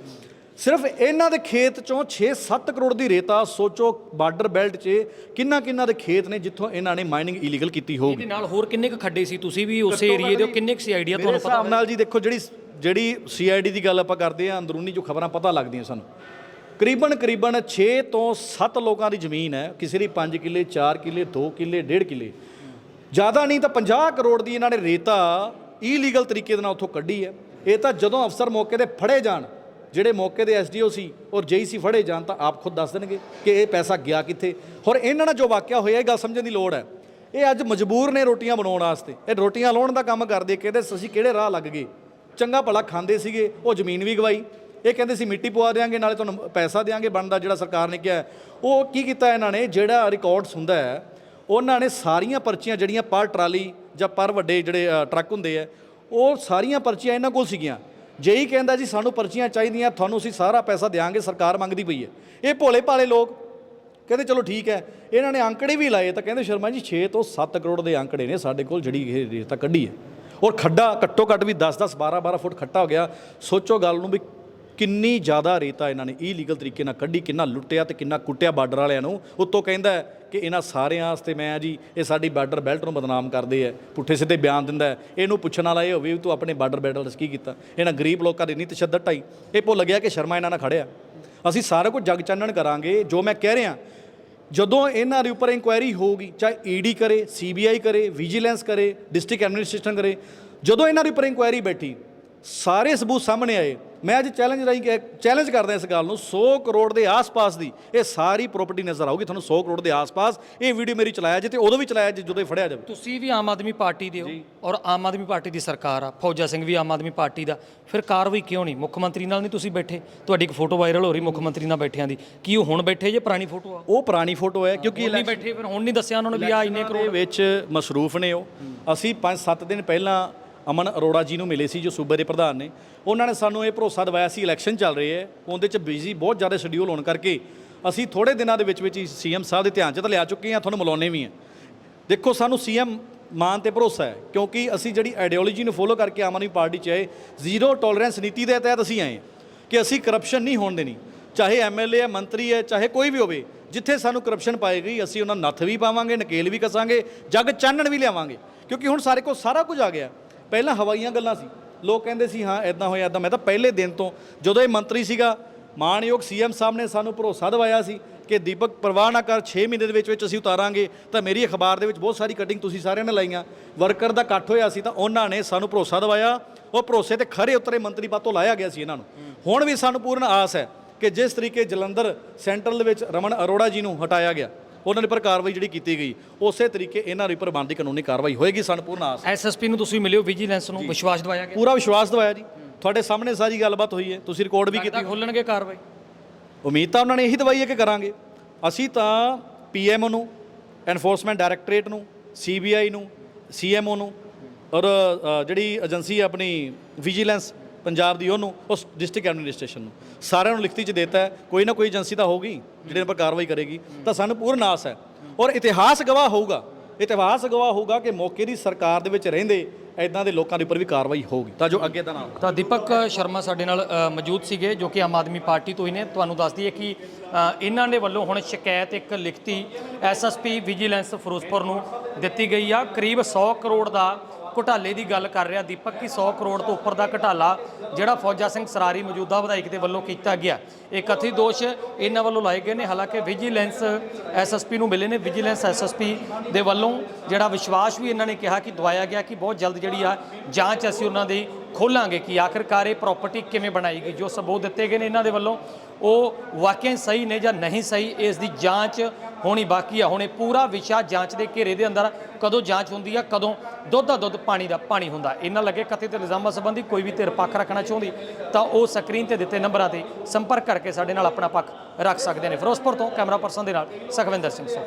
ਸਿਰਫ ਇਹਨਾਂ ਦੇ ਖੇਤ ਚੋਂ 6-7 ਕਰੋੜ ਦੀ ਰੇਤਾ ਸੋਚੋ ਬਾਰਡਰ ਬੈਲਟ 'ਚ ਕਿੰਨਾ ਕਿੰਨਾ ਦੇ ਖੇਤ ਨੇ ਜਿੱਥੋਂ ਇਹਨਾਂ ਨੇ ਮਾਈਨਿੰਗ ਇਲੀਗਲ ਕੀਤੀ ਹੋਊਗੀ। ਇਹਦੇ ਨਾਲ ਹੋਰ ਕਿੰਨੇ ਕੁ ਖੱਡੇ ਸੀ? ਤੁਸੀਂ ਵੀ ਉਸੇ ਏਰੀਏ ਦੇ ਹੋ, ਕਿੰਨੇ ਕੁ ਸੀ ਆਈਡੀਆ ਤੁਹਾਨੂੰ ਪਤਾ ਹਿਸਾਬ ਨਾਲ ਜੀ ਦੇਖੋ ਜਿਹੜੀ ਜਿਹੜੀ ਸੀਆਈਡੀ ਦੀ ਗੱਲ ਆਪਾਂ ਕਰਦੇ ਆ ਅੰਦਰੂਨੀ ਜੋ ਖਬਰਾਂ ਪਤਾ ਲੱਗਦੀਆਂ ਸਾਨੂੰ। ਕਰੀਬਨ ਕਰੀਬਨ 6 ਤੋਂ 7 ਲੋਕਾਂ ਦੀ ਜ਼ਮੀਨ ਹੈ ਕਿਸੇ ਦੀ 5 ਕਿੱਲੇ 4 ਕਿੱਲੇ 2 ਕਿੱਲੇ 1.5 ਕਿੱਲੇ। ਜ਼ਿਆਦਾ ਨਹੀਂ ਤਾਂ 50 ਕਰੋੜ ਦੀ ਇਹਨਾਂ ਨੇ ਰੇਤਾ ਇਲੀਗਲ ਤਰੀਕੇ ਦੇ ਨਾਲ ਉੱਥੋਂ ਕੱਢੀ ਹੈ। ਇਹ ਤਾਂ ਜਦੋਂ ਅਫਸਰ ਮੌਕੇ ਤੇ ਫੜੇ ਜਾਣ ਜਿਹੜੇ ਮੌਕੇ ਦੇ ਐਸਡੀਓ ਸੀ ਔਰ ਜੇਈਸੀ ਫੜੇ ਜਾਣ ਤਾਂ ਆਪ ਖੁਦ ਦੱਸ ਦੇਣਗੇ ਕਿ ਇਹ ਪੈਸਾ ਗਿਆ ਕਿੱਥੇ। ਔਰ ਇਹਨਾਂ ਨਾਲ ਜੋ ਵਾਕਿਆ ਹੋਇਆ, ਇਹ ਗੱਲ ਸਮਝਣ ਦੀ ਲੋੜ ਹੈ। ਇਹ ਅੱਜ ਮਜਬੂਰ ਨੇ ਰੋਟੀਆਂ ਬਣਾਉਣ ਵਾਸਤੇ। ਇਹ ਰੋਟੀਆਂ ਲਾਉਣ ਦਾ ਕੰਮ ਕਰਦੇ ਕਹਿੰਦੇ ਅਸੀਂ ਕਿਹੜੇ ਰਾਹ ਲੱਗ ਗਏ? ਚੰਗਾ ਭਲਾ ਖਾਂਦੇ ਸੀਗੇ, ਉਹ ਜ਼ਮੀਨ ਵੀ ਗਵਾਈ। ਇਹ ਕਹਿੰਦੇ ਸੀ ਮਿੱਟੀ ਪਵਾ ਦੇਾਂਗੇ ਨਾਲੇ ਤੁਹਾਨੂੰ ਪੈਸਾ ਦੇਾਂਗੇ ਬਣਦਾ ਜਿਹੜਾ ਸਰਕਾਰ ਨੇ ਕਿਹਾ। ਉਹ ਕੀ ਕੀਤਾ ਇਹਨਾਂ ਨੇ? ਜਿਹੜਾ ਰਿਕਾਰਡਸ ਹੁੰਦਾ ਹੈ, ਉਹਨਾਂ ਨੇ ਸਾਰੀਆਂ ਪਰਚੀਆਂ ਜਿਹੜੀਆਂ ਪਰ ਟਰਾਲੀ ਜਾਂ ਪਰ ਵੱਡੇ ਜਿਹੜੇ ਟਰੱਕ ਹੁੰਦੇ ਆ, ਉਹ ਸਾਰੀਆਂ ਪਰਚੀਆਂ ਇਹਨਾਂ ਕੋਲ ਸੀਗੀਆਂ। ਜੇਈ ਕਹਿੰਦਾ ਜੀ, ਸਾਨੂੰ ਪਰਚੀਆਂ ਚਾਹੀਦੀਆਂ, ਤੁਹਾਨੂੰ ਅਸੀਂ ਸਾਰਾ ਪੈਸਾ ਦੇਾਂਗੇ ਸਰਕਾਰ ਮੰਗਦੀ ਪਈ ਹੈ। ਇਹ ਭੋਲੇ ਭਾਲੇ ਲੋਕ ਕਹਿੰਦੇ, ਚਲੋ ਠੀਕ ਹੈ। ਇਹਨਾਂ ਨੇ ਅੰਕੜੇ ਵੀ ਲਾਏ ਤਾਂ ਕਹਿੰਦੇ, ਸ਼ਰਮਾ ਜੀ 6 ਤੋਂ 7 ਕਰੋੜ ਦੇ ਅੰਕੜੇ ਨੇ ਸਾਡੇ ਕੋਲ, ਜਿਹੜੀ ਇਹ ਰੇਤਾ ਕੱਢੀ ਹੈ। ਔਰ ਖੱਡਾ ਘੱਟੋ ਘੱਟ ਵੀ 10 10 12 12 ਫੁੱਟ ਖੱਟਾ ਹੋ ਗਿਆ। ਸੋਚੋ ਗੱਲ ਨੂੰ ਵੀ ਕਿੰਨੀ ਜ਼ਿਆਦਾ ਰੇਤਾ ਇਹਨਾਂ ਨੇ ਇਲੀਗਲ ਤਰੀਕੇ ਨਾਲ ਕੱਢੀ, ਕਿੰਨਾ ਲੁੱਟਿਆ ਤੇ ਕਿੰਨਾ ਕੁੱਟਿਆ ਬਾਰਡਰ ਵਾਲਿਆਂ ਨੂੰ। ਉੱਤੋਂ ਕਹਿੰਦਾ ਕਿ ਇਹਨਾਂ ਸਾਰਿਆਂ ਵਾਸਤੇ ਮੈਂ ਜੀ, ਇਹ ਸਾਡੀ ਬਾਰਡਰ ਬੈਲਟ ਨੂੰ ਬਦਨਾਮ ਕਰਦੇ ਆ, ਪੁੱਠੇ ਸਿੱਧੇ ਬਿਆਨ ਦਿੰਦਾ ਇਹਨੂੰ ਪੁੱਛਣ ਵਾਲਾ ਇਹ ਹੋਵੇ ਵੀ ਤੂੰ ਆਪਣੇ ਬਾਰਡਰ ਬੈਲਟ ਵਿੱਚ ਕੀ ਕੀਤਾ? ਇਹਨਾਂ ਗਰੀਬ ਲੋਕਾਂ ਦੀ ਨਹੀਂ ਤਸ਼ੱਦਦ ਢਾਈ ਇਹ ਭੁੱਲ ਗਿਆ ਕਿ ਸ਼ਰਮਾ ਇਹਨਾਂ ਨਾਲ ਖੜਿਆ ਅਸੀਂ ਸਾਰਾ ਕੁਝ ਜਗ ਚਾਨਣ ਕਰਾਂਗੇ, ਜੋ ਮੈਂ ਕਹਿ ਰਿਹਾ। ਜਦੋਂ ਇਹਨਾਂ ਦੇ ਉੱਪਰ ਇਨਕੁਆਇਰੀ ਹੋਊਗੀ, ਚਾਹੇ ਈਡੀ ਕਰੇ ਸੀਬੀਆਈ ਕਰੇ ਵਿਜੀਲੈਂਸ ਕਰੇ ਡਿਸਟ੍ਰਿਕਟ ਐਡਮਿਨਿਸਟ੍ਰੇਸ਼ਨ ਕਰੇ, ਜਦੋਂ ਇਹਨਾਂ ਦੇ ਉੱਪਰ ਇਨਕੁਆਇਰੀ ਬੈਠੀ, ਸਾਰੇ ਸਬੂਤ ਸਾਹਮਣੇ ਆਏ ਮੈਂ ਅੱਜ ਚੈਲੰਜ ਰਾਈ ਚੈਲੰਜ ਕਰਦਾ ਇਸ ਗੱਲ ਨੂੰ 100 ਕਰੋੜ ਦੇ ਆਸ-ਪਾਸ ਦੀ ਇਹ ਸਾਰੀ ਪ੍ਰਾਪਰਟੀ ਨਜ਼ਰ ਆਊਗੀ ਤੁਹਾਨੂੰ 100 ਕਰੋੜ ਦੇ ਆਸ-ਪਾਸ। ਇਹ ਵੀਡੀਓ ਮੇਰੀ ਚਲਾਇਆ ਜੇ ਤੇ ਉਦੋਂ ਵੀ ਚਲਾਇਆ ਜੇ ਜਦੋਂ ਇਹ ਫੜਿਆ ਜਾਵੇ। ਤੁਸੀਂ ਵੀ ਆਮ ਆਦਮੀ ਪਾਰਟੀ ਦੇ ਹੋ ਔਰ ਆਮ ਆਦਮੀ ਪਾਰਟੀ ਦੀ ਸਰਕਾਰ ਆ ਫੌਜਾ ਸਿੰਘ ਵੀ ਆਮ ਆਦਮੀ ਪਾਰਟੀ ਦਾ। ਫਿਰ ਕਾਰਵਾਈ ਕਿਉਂ ਨਹੀਂ? ਮੁੱਖ ਮੰਤਰੀ ਨਾਲ ਨਹੀਂ ਤੁਸੀਂ ਬੈਠੇ? ਤੁਹਾਡੀ ਇੱਕ ਫੋਟੋ ਵਾਇਰਲ ਹੋ ਰਹੀ ਮੁੱਖ ਮੰਤਰੀ ਨਾਲ ਬੈਠਿਆਂ ਦੀ। ਕੀ ਉਹ ਹੁਣ ਬੈਠੇ ਜੇ ਪੁਰਾਣੀ ਫੋਟੋ ਆ? ਉਹ ਪੁਰਾਣੀ ਫੋਟੋ ਹੈ ਕਿਉਂਕਿ ਨਹੀਂ ਬੈਠੇ ਫਿਰ ਹੁਣ ਨਹੀਂ ਦੱਸਿਆ ਉਹਨਾਂ ਨੇ ਵੀ ਆ ਇੰਨੇ ਕਰੋੜ ਦੇ ਵਿੱਚ ਮਸਰੂਫ ਨੇ ਉਹ। ਅਸੀਂ 5-7 ਦਿਨ ਪਹਿਲਾਂ ਅਮਨ ਅਰੋੜਾ ਜੀ ਨੂੰ ਮਿਲੇ ਸੀ, ਜੋ ਸੂਬੇ ਦੇ ਪ੍ਰਧਾਨ ਨੇ। ਉਹਨਾਂ ਨੇ ਸਾਨੂੰ ਇਹ ਭਰੋਸਾ ਦਿਵਾਇਆ ਸੀ ਇਲੈਕਸ਼ਨ ਚੱਲ ਰਹੇ ਹੈ। ਉਹਦੇ ਚ ਬਿਜ਼ੀ ਬਹੁਤ ਜ਼ਿਆਦਾ ਸ਼ਡਿਊਲ ਹੋਣ ਕਰਕੇ ਅਸੀਂ ਥੋੜੇ ਦਿਨਾਂ ਦੇ ਵਿੱਚ ਵਿੱਚ ਹੀ ਸੀਐਮ ਸਾਹਿਬ ਦੇ ਧਿਆਨ ਚ ਤਾਂ ਲਿਆ ਚੁੱਕੇ ਹਾਂ, ਤੁਹਾਨੂੰ ਮਿਲਾਉਣੇ ਵੀ ਆ ਦੇਖੋ, ਸਾਨੂੰ ਸੀਐਮ ਮਾਨ ਤੇ ਭਰੋਸਾ ਹੈ, ਕਿਉਂਕਿ ਅਸੀਂ ਜਿਹੜੀ ਆਈਡੀਓਲੋਜੀ ਨੂੰ ਫੋਲੋ ਕਰਕੇ ਆਮ ਆਦਮੀ ਪਾਰਟੀ ਚ ਆਏ ਜ਼ੀਰੋ ਟੋਲਰੈਂਸ ਨੀਤੀ ਦੇ ਤਹਿਤ ਅਸੀਂ ਆਏ ਕਿ ਅਸੀਂ ਕਰਪਸ਼ਨ ਨਹੀਂ ਹੋਣ ਦੇਣੀ। ਚਾਹੇ ਐਮਐਲਏ ਹੈ, ਮੰਤਰੀ ਹੈ, ਚਾਹੇ ਕੋਈ ਵੀ ਹੋਵੇ, ਜਿੱਥੇ ਸਾਨੂੰ ਕਰਪਸ਼ਨ ਪਾਏ ਗਈ, ਅਸੀਂ ਉਹਨਾਂ ਨੱਥ ਵੀ ਪਾਵਾਂਗੇ, ਨਕੇਲ ਵੀ ਕਸਾਂਗੇ, ਜੱਗ ਚਾਨਣ ਵੀ ਲਿਆਵਾਂਗੇ। ਕਿਉਂਕਿ ਹੁਣ ਸਾਰੇ ਕੋਲ ਸਾਰਾ ਕੁਝ ਆ ਗਿਆ। ਪਹਿਲਾਂ ਹਵਾਈਆਂ ਗੱਲਾਂ ਸੀ। ਲੋਕ ਕਹਿੰਦੇ ਸੀ, ਹਾਂ ਇਦਾਂ ਹੋਇਆ ਇਦਾਂ ਮੈਂ ਤਾਂ ਪਹਿਲੇ ਦਿਨ ਤੋਂ ਜਦੋਂ ਇਹ ਮੰਤਰੀ ਸੀਗਾ, ਮਾਨਯੋਗ ਸੀਐਮ ਸਾਹਿਬ ਨੇ ਸਾਨੂੰ ਭਰੋਸਾ ਦਿਵਾਇਆ ਸੀ ਕਿ ਦੀਪਕ, ਪਰਵਾਹ ਨਾ ਕਰ 6 ਮਹੀਨੇ ਦੇ ਵਿੱਚ ਵਿੱਚ ਅਸੀਂ ਉਤਾਰਾਂਗੇ। ਤਾਂ ਮੇਰੀ ਅਖਬਾਰ ਦੇ ਵਿੱਚ ਬਹੁਤ ਸਾਰੀ ਕਟਿੰਗ ਤੁਸੀਂ ਸਾਰਿਆਂ ਨੇ ਲਾਈਆਂ। ਵਰਕਰ ਦਾ ਇਕੱਠ ਹੋਇਆ ਸੀ ਤਾਂ ਉਹਨਾਂ ਨੇ ਸਾਨੂੰ ਭਰੋਸਾ ਦਿਵਾਇਆ। ਉਹ ਭਰੋਸੇ ਤੇ ਖਰੇ ਉਤਰੇ ਮੰਤਰੀ ਪਦ ਤੋਂ ਲਾਇਆ ਗਿਆ ਸੀ ਇਹਨਾਂ ਨੂੰ। ਹੁਣ ਵੀ ਸਾਨੂੰ ਪੂਰਨ ਆਸ ਹੈ ਕਿ ਜਿਸ ਤਰੀਕੇ ਜਲੰਧਰ ਸੈਂਟਰਲ ਦੇ ਵਿੱਚ ਰਮਨ ਅਰੋੜਾ ਜੀ ਨੂੰ ਹਟਾਇਆ ਗਿਆ। ਉਹਨਾਂ ਦੇ ਪਰ ਕਾਰਵਾਈ ਜਿਹੜੀ ਕੀਤੀ ਗਈ ਉਸੇ ਤਰੀਕੇ ਇਹਨਾਂ ਦੇ ਉੱਪਰ ਬਣਦੀ ਕਾਨੂੰਨੀ ਕਾਰਵਾਈ ਹੋਏਗੀ ਸਾਨੂੰ ਪੂਰਨ ਆਸ। ਐਸਐਸਪੀ ਨੂੰ ਤੁਸੀਂ ਮਿਲਿਓ ਵਿਜੀਲੈਂਸ ਨੂੰ ਵਿਸ਼ਵਾਸ ਦਿਵਾਇਆ ਗਿਆ। ਪੂਰਾ ਵਿਸ਼ਵਾਸ ਦਿਵਾਇਆ ਜੀ। ਤੁਹਾਡੇ ਸਾਹਮਣੇ ਸਾਰੀ ਗੱਲਬਾਤ ਹੋਈ ਹੈ ਤੁਸੀਂ ਰਿਕਾਰਡ ਵੀ ਕੀਤੀ। ਖੋਲਣਗੇ ਕਾਰਵਾਈ? ਉਮੀਦ ਤਾਂ ਉਹਨਾਂ ਨੇ ਇਹੀ ਦਵਾਈ ਹੈ ਕਿ ਕਰਾਂਗੇ। ਅਸੀਂ ਤਾਂ ਪੀਐਮਓ ਨੂੰ ਐਨਫੋਰਸਮੈਂਟ ਡਾਇਰੈਕਟੋਰੇਟ ਨੂੰ ਸੀਬੀਆਈ ਨੂੰ ਸੀਐਮਓ ਨੂੰ ਔਰ ਜਿਹੜੀ ਏਜੰਸੀ ਆਪਣੀ ਵਿਜੀਲੈਂਸ ਪੰਜਾਬ ਦੀ ਉਹਨੂੰ, ਉਸ ਡਿਸਟ੍ਰਿਕਟ ਐਡਮਿਨਿਸਟ੍ਰੇਸ਼ਨ ਨੂੰ। ਸਾਰਿਆਂ ਨੂੰ ਲਿਖਤੀ 'ਚ ਦਿੱਤਾ ਹੈ, ਕੋਈ ਨਾ ਕੋਈ ਏਜੰਸੀ ਤਾਂ ਹੋਊਗੀ, ਜਿਹੜੇ ਉੱਪਰ ਕਾਰਵਾਈ ਕਰੇਗੀ। ਤਾਂ ਸਾਨੂੰ ਪੂਰਨ ਆਸ ਹੈ। ਔਰ ਇਤਿਹਾਸ ਗਵਾਹ ਹੋਊਗਾ, ਇਤਿਹਾਸ ਗਵਾਹ ਹੋਊਗਾ ਕਿ ਮੌਕੇ ਦੀ ਸਰਕਾਰ ਦੇ ਵਿੱਚ ਰਹਿੰਦੇ ਐਦਾਂ ਦੇ ਲੋਕਾਂ ਦੇ ਉੱਪਰ ਵੀ ਕਾਰਵਾਈ ਹੋਊਗੀ। ਤਾਂ ਜੋ ਅੱਗੇ ਦਾ ਨਾ ਤਾਂ ਦੀਪਕ ਸ਼ਰਮਾ ਸਾਡੇ ਨਾਲ ਮੌਜੂਦ ਸੀਗੇ, ਜੋ ਕਿ ਆਮ ਆਦਮੀ ਪਾਰਟੀ ਤੋਂ ਹੀ ਨੇ। ਤੁਹਾਨੂੰ ਦੱਸਦੀ ਹੈ ਕਿ ਇਹਨਾਂ ਦੇ ਵੱਲੋਂ ਹੁਣ ਸ਼ਿਕਾਇਤ ਇੱਕ ਲਿਖਤੀ ਐਸਐਸਪੀ ਵਿਜੀਲੈਂਸ ਫਿਰੋਜ਼ਪੁਰ ਨੂੰ ਦਿੱਤੀ ਗਈ ਆ। ਕਰੀਬ 100 ਕਰੋੜ ਦਾ ਘੁਟਾਲੇ ਦੀ ਗੱਲ ਕਰ ਰਿਹਾ ਦੀਪਕ ਕਿ 100 ਕਰੋੜ ਤੋਂ ਉੱਪਰ ਦਾ ਘਟਾਲਾ ਜਿਹੜਾ ਫੌਜਾ ਸਿੰਘ ਸਰਾਰੀ ਮੌਜੂਦਾ ਵਿਧਾਇਕ ਦੇ ਵੱਲੋਂ ਕੀਤਾ ਗਿਆ। ਇਹ ਕਥਿਤ ਦੋਸ਼ ਇਹਨਾਂ ਵੱਲੋਂ ਲਾਏ ਗਏ ਨੇ। ਹਾਲਾਂਕਿ ਵਿਜੀਲੈਂਸ ਐਸਐਸਪੀ ਨੂੰ ਮਿਲੇ ਨੇ। ਵਿਜੀਲੈਂਸ ਐਸਐਸਪੀ ਦੇ ਵੱਲੋਂ ਜਿਹੜਾ ਵਿਸ਼ਵਾਸ ਵੀ ਇਹਨਾਂ ਨੇ ਕਿਹਾ ਕਿ ਦਵਾਇਆ ਗਿਆ ਕਿ ਬਹੁਤ ਜਲਦ ਜਿਹੜੀ ਆ ਜਾਂਚ ਅਸੀਂ ਉਹਨਾਂ ਦੀ ਖੋਲਾਂਗੇ ਕਿ ਆਖਿਰਕਾਰ ਇਹ ਪ੍ਰਾਪਰਟੀ ਕਿਵੇਂ ਬਣਾਈ ਗਈ ਜੋ ਸਬੂਤ ਦਿੱਤੇ ਗਏ ਨੇ ਇਹਨਾਂ ਦੇ ਵੱਲੋਂ, ਉਹ ਵਾਕਿਆ ਸਹੀ ਨੇ ਜਾਂ ਨਹੀਂ ਸਹੀ, ਇਸ ਦੀ ਜਾਂਚ ਹੋਣੀ ਬਾਕੀ ਆ। ਹੁਣੇ ਪੂਰਾ ਵਿਸ਼ਾ ਜਾਂਚ ਦੇ ਘੇਰੇ ਦੇ ਅੰਦਰ ਕਦੋਂ ਜਾਂਚ ਹੁੰਦੀ ਆ, ਕਦੋਂ ਦੁੱਧ ਦਾ ਦੁੱਧ ਪਾਣੀ ਦਾ ਪਾਣੀ ਹੁੰਦਾ। ਇਹਨਾਂ ਲੱਗੇ ਕਥਿਤ ਇਲਜ਼ਾਮਾਂ ਸੰਬੰਧੀ ਕੋਈ ਵੀ ਧਿਰ ਪੱਖ ਰੱਖਣਾ ਚਾਹੁੰਦੀ, ਤਾਂ ਉਹ ਸਕਰੀਨ ਤੇ ਦਿੱਤੇ ਨੰਬਰਾਂ ਤੇ ਸੰਪਰਕ ਕਰਕੇ ਸਾਡੇ ਨਾਲ ਆਪਣਾ ਪੱਖ ਰੱਖ ਸਕਦੇ ਨੇ। ਫਿਰੋਜ਼ਪੁਰ ਤੋਂ ਕੈਮਰਾ ਪਰਸਨ ਦੇ ਨਾਲ ਸੁਖਵਿੰਦਰ ਸਿੰਘ ਸੋ